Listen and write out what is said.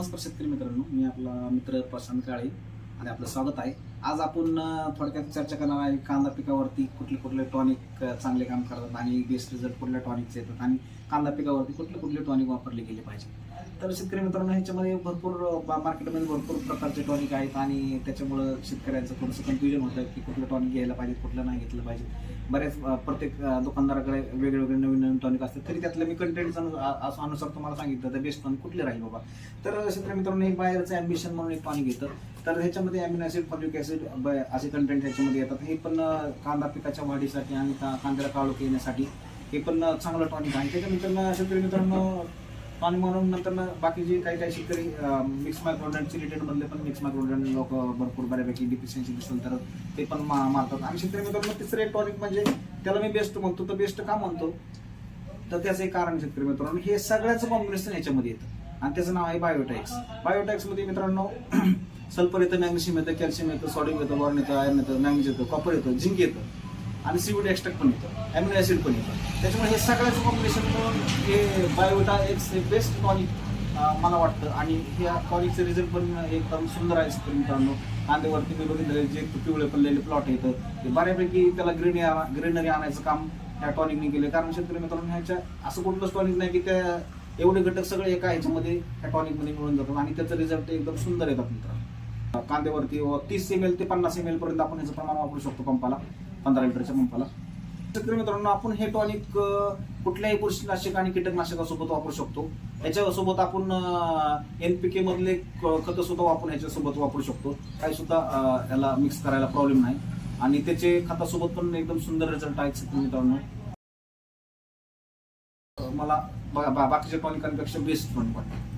नमस्कार शेतकरी मित्रांनो मी आपला मित्र प्रशांत काळे आणि आपलं स्वागत आहे. आज आपण थोडक्यात चर्चा करणार आहे कांदा पिकावरती कुठले कुठले टॉनिक चांगले काम करतात आणि बेस्ट रिझल्ट कुठल्या टॉनिकचे येतात आणि कांदा पिकावरती कुठले कुठले टॉनिक वापरले गेले पाहिजे तर शेतकरी मित्रांनो ह्याच्यामध्ये भरपूर मार्केटमध्ये भरपूर प्रकारचे टॉनिक आहेत आणि त्याच्यामुळं शेतकऱ्यांचं थोडंसं कन्फ्युजन होतं की कुठलं टॉनिक घ्यायला पाहिजे कुठलं नाही घेतलं पाहिजे. बऱ्याच प्रत्येक दुकानदाराकडे वेगवेगळे नवीन नवीन टॉनिक असतात. तरी त्यातलं मी कंटेंट अनुसार तुम्हाला सांगितलं तर बेस्ट टॉनिक कुठले राहील बाबा? तर शेतकरी मित्रांनो एक बाहेरचं ॲम्बिशन म्हणून एक टॉनिक येतं तर ह्याच्यामध्ये अमिनो ॲसिड फॉलिक ॲसिड असे कंटेंट ह्याच्यामध्ये येतात. हे पण कांदा पिकाच्या वाढीसाठी आणि का- कांद्याला काळोख येण्यासाठी हे पण चांगलं टॉनिक आहे. त्याच्यानंतर शेतकरी मित्रांनो टॉनिक म्हणून नंतर बाकीचे काही काही शेतकरी मिक्स मायक्रोडंटचे चिलिटेड मधले पण मिक्स मायक्रोडंट लोक भरपूर बऱ्यापैकी डिफिशियन्सी दिसेल तर ते पण मा- मारतात. आणि शेतकरी मित्रांनो तिसरे टॉनिक म्हणजे त्याला मी बेस्ट म्हणतो तर बेस्ट का म्हणतो? तर त्याचं एक कारण शेतकरी मित्रांनो हे सगळ्याचं कॉम्बिनेशन याच्यामध्ये येतं. आणि त्याचं नाव आहे बायोटॅक्स बायोटॅक्समध्ये मित्रांनो सल्फर येतं मॅग्नेशियम येतं कॅल्शियम येतं सॉडियम येतं बॉर्न येतं आयर्न येतं मॅग्नेशियम येतं कॉपर येतं झिंक येतं. आणि सीवूड एक्स्ट्रॅक्ट पण येतं. अॅमिनो ॲसिड पण येतं. त्याच्यामुळे हे सगळ्याचं कॉम्बिनेशन मिळून हे बायोटा एक्स हे बेस्ट टॉनिक मला वाटतं. आणि ह्या टॉनिकचे रिझल्ट पण एकदम सुंदर आहे शेतकरी मित्रांनो. कांद्यावरती मी बघितलं जे पिवळे पडलेले प्लॉट येतं ते बऱ्यापैकी त्याला ग्रीनरी ग्रीनरी आणायचं काम त्या टॉनिकने केलं कारण शेतकरी मित्रांनो ह्याच्या असं कुठलंच टॉनिक नाही की त्या एवढे घटक सगळे एका ह्याच्यामध्ये ह्या टॉनिकमध्ये मिळून जातात. आणि त्याचं रिझल्ट एकदम सुंदर येतात मित्रांनो. कांद्यावरती तीस एम एल ते पन्नास एम एल पर्यंत आपण याचं प्रमाण वापरू शकतो पंपाला. पंधरा लिटरच्या पंपाला. शेतकरी मित्रांनो आपण हे टॉनिक कुठल्याही बुरशीनाशक आणि कीटकनाशकासोबत वापरू शकतो. याच्यासोबत आपण एनपीके मधले खत सुद्धा आपण याच्यासोबत वापरू शकतो. काही सुद्धा याला मिक्स करायला प्रॉब्लेम नाही. आणि त्याचे खतासोबत पण एकदम सुंदर रिझल्ट आहेत शेतकरी मित्रांनो. मला बाकीच्या टॉनिकांपेक्षा बेस्ट पण वाटतं.